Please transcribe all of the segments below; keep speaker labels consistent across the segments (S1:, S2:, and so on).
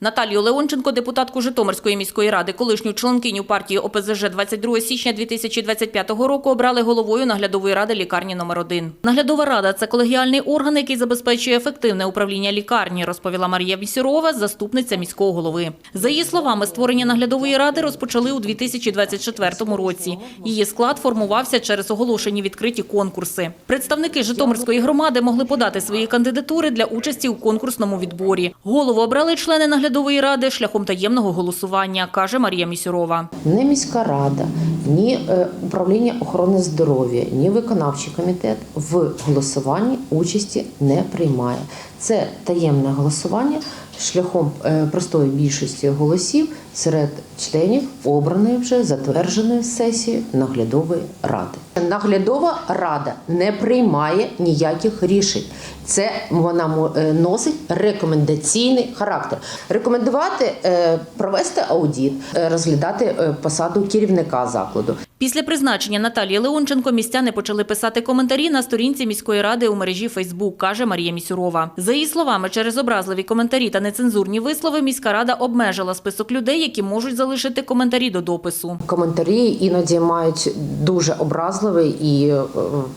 S1: Наталію Леонченко, депутатку Житомирської міської ради, колишню членкиню партії ОПЗЖ 22 січня 2025 року обрали головою наглядової ради лікарні номер 1 Наглядова рада це колегіальний орган, який забезпечує ефективне управління лікарні, розповіла Марія Вісюрова, заступниця міського голови. За її словами, створення наглядової ради розпочали у 2024 році. Її склад формувався через оголошені відкриті конкурси. Представники Житомирської громади могли подати свої кандидатури для участі у конкурсному відборі. Голову обрали члени наглядової ради шляхом таємного голосування, каже Марія Місюрова.
S2: Ні міська рада, ні е, управління охорони здоров'я, ні виконавчий комітет в голосуванні участі не приймає. Це таємне голосування шляхом е, простої більшості голосів серед членів обраної вже затвердженої сесії наглядової ради. Наглядова рада не приймає ніяких рішень. Це вона е, носить рекомендаційний характер. Рекомендувати е, провести аудит, розглядати посаду керівника закладу.
S1: Після призначення Наталії Леонченко містяни почали писати коментарі на сторінці міської ради у мережі Фейсбук, каже Марія Місюрова. За її словами, через образливі коментарі та нецензурні вислови міська рада обмежила список людей, які можуть залишити коментарі до допису.
S2: Коментарі іноді мають дуже образливий і е,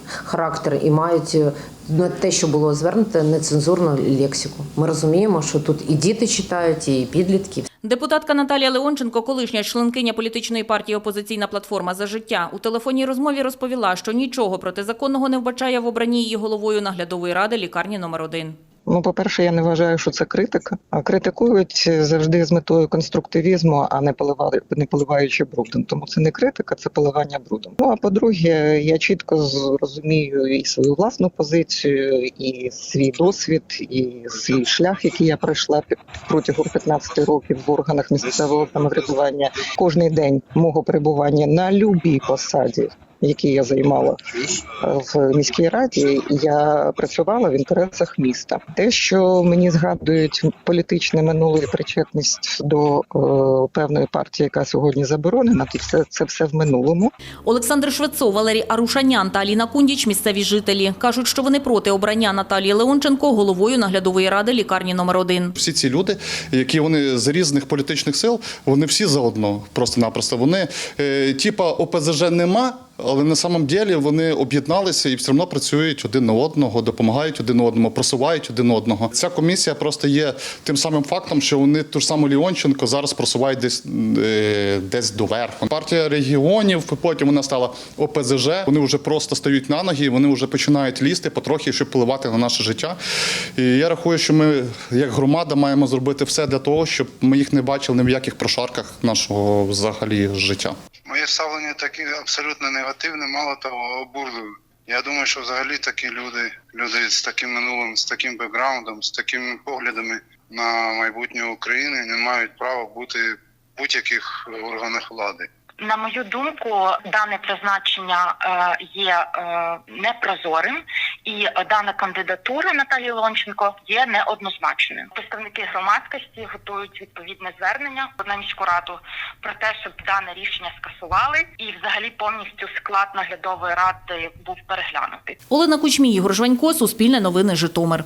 S2: характер, і мають е, на те, що було звернуто, нецензурну лексику. Ми розуміємо, що тут і діти читають, і підлітки.
S1: Депутатка Наталія Леонченко, колишня членкиня політичної партії Опозиційна платформа за життя, у телефонній розмові розповіла, що нічого протизаконного не вбачає в обранні її головою наглядової ради лікарні номер 1
S3: Ну, по-перше, я не вважаю, що це критика. А критикують завжди з метою конструктивізму, а не поливали не поливаючи брудом. Тому це не критика, це поливання брудом. Ну а по-друге, я чітко з- розумію і свою власну позицію, і свій досвід, і свій шлях, який я пройшла протягом 15 років в органах місцевого самоврядування. Кожний день мого перебування на любій посаді. Які я займала в міській раді, я працювала в інтересах міста. Те, що мені згадують політичне минуле і причетність до е, певної партії, яка сьогодні заборонена, то це, це все в минулому.
S1: Олександр Швецов, Валерій Арушанян та Аліна Кундіч – місцеві жителі. Кажуть, що вони проти обрання Наталії Леонченко головою наглядової ради лікарні номер 1
S4: Всі ці люди, які вони з різних політичних сил, вони всі заодно просто-напросто. Вони е, типа ОПЗЖ нема. Але на самом ділі вони об'єдналися і все одно працюють один на одного, допомагають один одному, просувають один одного. Ця комісія просто є тим самим фактом, що вони ту ж саму Ліонченко зараз просувають десь е, десь доверху. Партія регіонів, потім вона стала ОПЗЖ. Вони вже просто стають на ноги, вони вже починають лізти потрохи, щоб впливати на наше життя. І я рахую, що ми, як громада, маємо зробити все для того, щоб ми їх не бачили ні в яких прошарках нашого взагалі життя.
S5: Моє ставлення таке абсолютно негативне, мало того, обурливе. Я думаю, що взагалі такі люди, люди з таким минулим, з таким бекграундом, з такими поглядами на майбутнє України не мають права бути в будь-яких органах влади.
S6: На мою думку, дане призначення е, є е, непрозорим, і дана кандидатура Наталії Лонченко є неоднозначною. Представники громадськості готують відповідне звернення на міську раду про те, щоб дане рішення скасували, і взагалі повністю склад наглядової ради був переглянутий.
S1: Олена Кучмій, Ігор Жванько, Суспільне новини, Житомир.